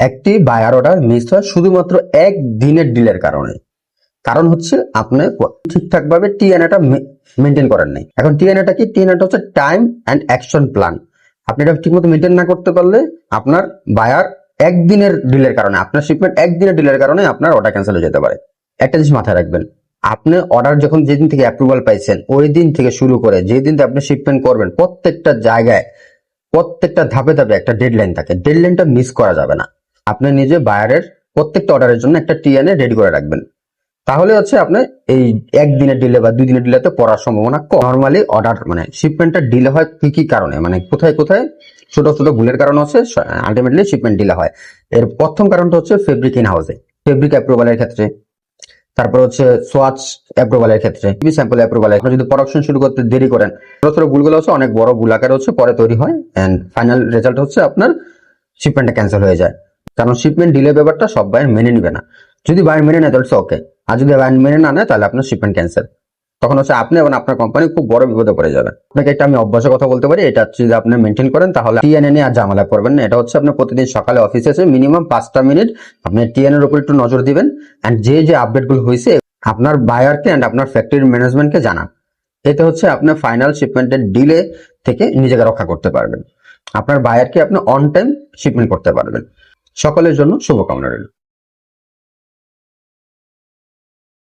একটি buyer order miss হয় শুধুমাত্র এক দিনের ডিলের কারণে। কারণ হচ্ছে আপনি ঠিকঠাক ভাবে টিএনএটা মেনটেন করেন নাই। এখন টিএনএটা কি? টিএনএটা হচ্ছে টাইম অ্যান্ড অ্যাকশন প্ল্যান আপনি এটা ঠিকমতো মেনটেন না করতে পারলে আপনার বায়ার একদিনের ডিলের কারণে, আপনার শিপমেন্ট একদিনের ডিলের কারণে আপনার অর্ডার ক্যান্সেল হয়ে যেতে পারে। একটা জিনিস মাথায় রাখবেন, আপনি অর্ডার যখন যেদিন থেকে অ্যাপ্রুভাল পাইছেন, ওই দিন থেকে শুরু করে যেদিন থেকে আপনি শিপমেন্ট করবেন, প্রত্যেকটা জায়গায়, প্রত্যেকটা ধাপে ধাপে একটা ডেডলাইন থাকে। ডেডলাইনটা মিস করা যাবে না। আপনি নিজে বায়ারের প্রত্যেকটা অর্ডারের জন্য একটা টিএনএ রেডি করে রাখবেন। তাহলে হচ্ছে আপনি এই একদিনের ডিলে বা দুই দিনের ডিলেতে পড়ার সম্ভাবনা কম। নর্মালি অর্ডার মানে শিপমেন্টটা ডিলে হয় কি কি কারণে মানে কোথায় কোথায় ছোট ছোট ভুলের কারণ হচ্ছে আলটিমেটলি শিপমেন্ট ডিলে হয়। এর প্রথম কারণটা হচ্ছে ফেব্রিক ইন হাউসে ফেব্রিক অ্যাপ্রুভালের ক্ষেত্রে। তারপর হচ্ছে সোয়াচ অ্যাপ্রুভালের ক্ষেত্রে টিভি স্যাম্পল অ্যাপ্রুভাল আপনি যদি প্রোডাকশন শুরু করতে দেরি করেন, ছোট ছোট ভুলগুলো হচ্ছে অনেক বড় ভুল আকারে হচ্ছে পরে তৈরি হয় অ্যান্ড ফাইনাল রেজাল্ট হচ্ছে আপনার শিপমেন্টটা ক্যান্সেল হয়ে যায়। কারণ শিপমেন্ট ডিলে ব্যাপারটা সব বাইর মেনে নিবে না। যদি বাইর মেনে নেয়, তাহলে ওকে আর যদি বাইর মেনে না নেয়, তাহলে আপনার শিপমেন্ট ক্যান্সেল তখন হচ্ছে আপনি এবং আপনার কোম্পানি খুব বড় বিপদে পড়ে যাবে আপনাকে একটা আমি অভ্যাসের কথা বলতে পারি, এটা যদি আপনি মেনটেন করেন, তাহলে টিএনএ নিয়ে আর ঝামেলা করবেন না। এটা হচ্ছে আপনি প্রতিদিন সকালে অফিসে এসে মিনিমাম পাঁচটা মিনিট আপনি টিএন এর উপর একটু নজর দিবেন এন্ড যে যে আপডেটগুলো হয়েছে, আপনার বায়ারকে এন্ড আপনার ফ্যাক্টরি ম্যানেজমেন্টকে জানান। এতে হচ্ছে আপনার ফাইনাল শিপমেন্টের ডিলে থেকে নিজেকে রক্ষা করতে পারবেন। আপনার বায়ারকে আপনি অন টাইম শিপমেন্ট করতে পারবেন। সকলের জন্য শুভকামনা রইল।